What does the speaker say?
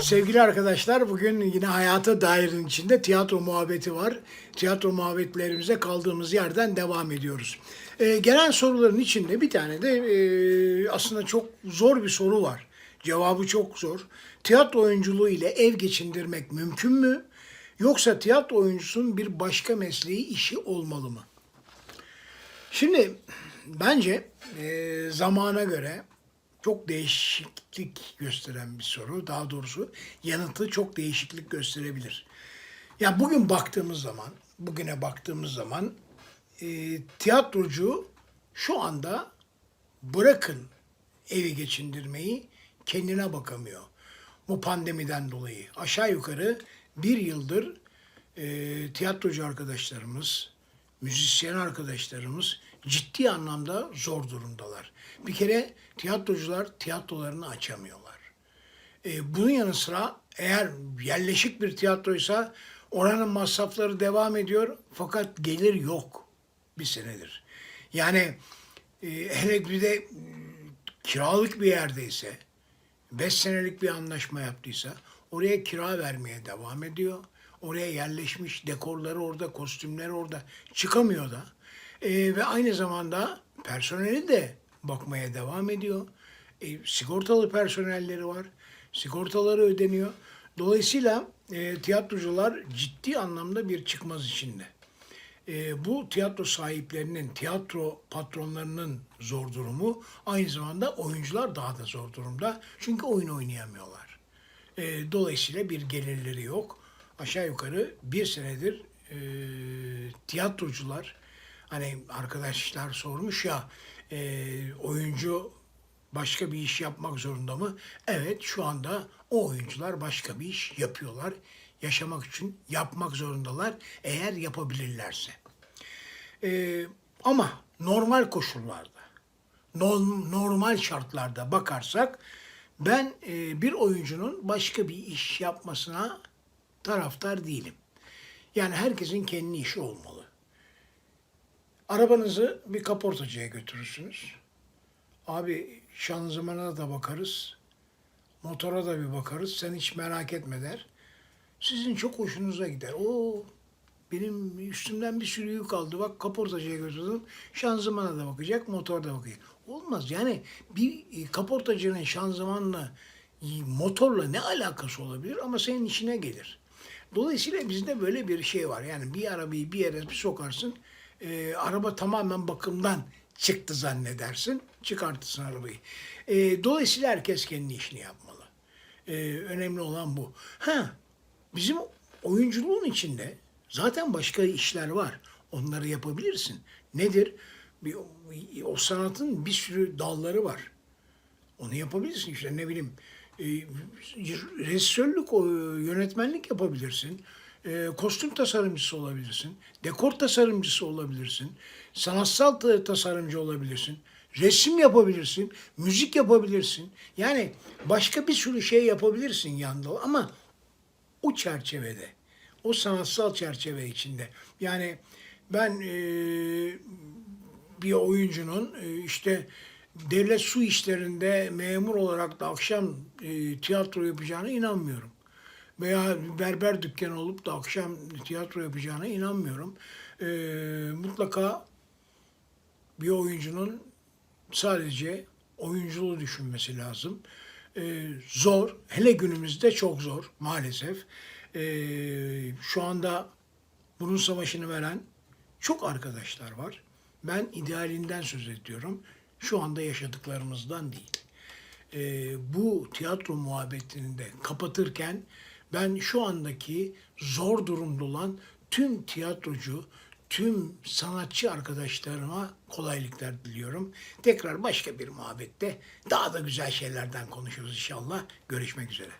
Sevgili arkadaşlar bugün yine hayata dairin içinde tiyatro muhabbeti var. Tiyatro muhabbetlerimize kaldığımız yerden devam ediyoruz. Ee, gelen soruların içinde bir tane de e, aslında çok zor bir soru var. Cevabı çok zor. Tiyatro oyunculuğu ile ev geçindirmek mümkün mü? Yoksa tiyatro oyuncusunun bir başka mesleği işi olmalı mı? Şimdi bence e, zamana göre çok değişiklik gösteren bir soru. Daha doğrusu yanıtı çok değişiklik gösterebilir. Ya bugün baktığımız zaman, bugüne baktığımız zaman e, tiyatrocu şu anda bırakın evi geçindirmeyi kendine bakamıyor. Bu pandemiden dolayı. Aşağı yukarı bir yıldır e, tiyatrocu arkadaşlarımız, müzisyen arkadaşlarımız ciddi anlamda zor durumdalar. Bir kere tiyatrocular tiyatrolarını açamıyorlar. E, bunun yanı sıra eğer yerleşik bir tiyatroysa oranın masrafları devam ediyor fakat gelir yok bir senedir. Yani e, hele bir de e, kiralık bir yerdeyse, beş senelik bir anlaşma yaptıysa oraya kira vermeye devam ediyor. Oraya yerleşmiş dekorları orada, kostümleri orada çıkamıyor da. E, ve aynı zamanda personeli de bakmaya devam ediyor. E, sigortalı personelleri var. Sigortaları ödeniyor. Dolayısıyla e, tiyatrocular ciddi anlamda bir çıkmaz içinde. E, bu tiyatro sahiplerinin, tiyatro patronlarının zor durumu aynı zamanda oyuncular daha da zor durumda. Çünkü oyun oynayamıyorlar. E, dolayısıyla bir gelirleri yok. Aşağı yukarı bir senedir e, tiyatrocular, hani arkadaşlar sormuş ya, e, oyuncu başka bir iş yapmak zorunda mı? Evet şu anda o oyuncular başka bir iş yapıyorlar. Yaşamak için yapmak zorundalar eğer yapabilirlerse. Ee, ama normal koşullarda, norm- normal şartlarda bakarsak ben e, bir oyuncunun başka bir iş yapmasına taraftar değilim. Yani herkesin kendi işi olmalı. Arabanızı bir kaportacıya götürürsünüz. Abi şanzımana da bakarız. Motora da bir bakarız. Sen hiç merak etme der. Sizin çok hoşunuza gider. O benim üstümden bir sürü yük aldı. Bak kaportacıya götürdüm. Şanzımana da bakacak, motor da bakacak. Olmaz. Yani bir e, kaportacının şanzımanla e, motorla ne alakası olabilir ama senin işine gelir. Dolayısıyla bizde böyle bir şey var. Yani bir arabayı bir yere bir sokarsın. E, araba tamamen bakımdan çıktı zannedersin. Çıkartırsın arabayı. E, dolayısıyla herkes kendi işini yapmalı. E, önemli olan bu. Ha, bizim oyunculuğun içinde zaten başka işler var. Onları yapabilirsin. Nedir? Bir, o sanatın bir sürü dalları var. Onu yapabilirsin işte ne bileyim. E, rejisörlük, o, yönetmenlik yapabilirsin. E, kostüm tasarımcısı olabilirsin. Dekor tasarımcısı olabilirsin. Sanatsal ta- tasarımcı olabilirsin. Resim yapabilirsin. Müzik yapabilirsin. Yani başka bir sürü şey yapabilirsin yanda ama o çerçevede, o sanatsal çerçeve içinde. Yani ben e, bir oyuncunun e, işte devlet su işlerinde memur olarak da akşam e, tiyatro yapacağına inanmıyorum. Veya berber dükkanı olup da akşam tiyatro yapacağına inanmıyorum. E, mutlaka bir oyuncunun sadece oyunculuğu düşünmesi lazım. Ee, zor, hele günümüzde çok zor maalesef. Ee, şu anda bunun savaşını veren çok arkadaşlar var. Ben idealinden söz ediyorum. Şu anda yaşadıklarımızdan değil. Ee, bu tiyatro muhabbetini de kapatırken ben şu andaki zor durumda olan tüm tiyatrocu, tüm sanatçı arkadaşlarıma kolaylıklar diliyorum. Tekrar başka bir muhabbette daha da güzel şeylerden konuşuruz inşallah. Görüşmek üzere.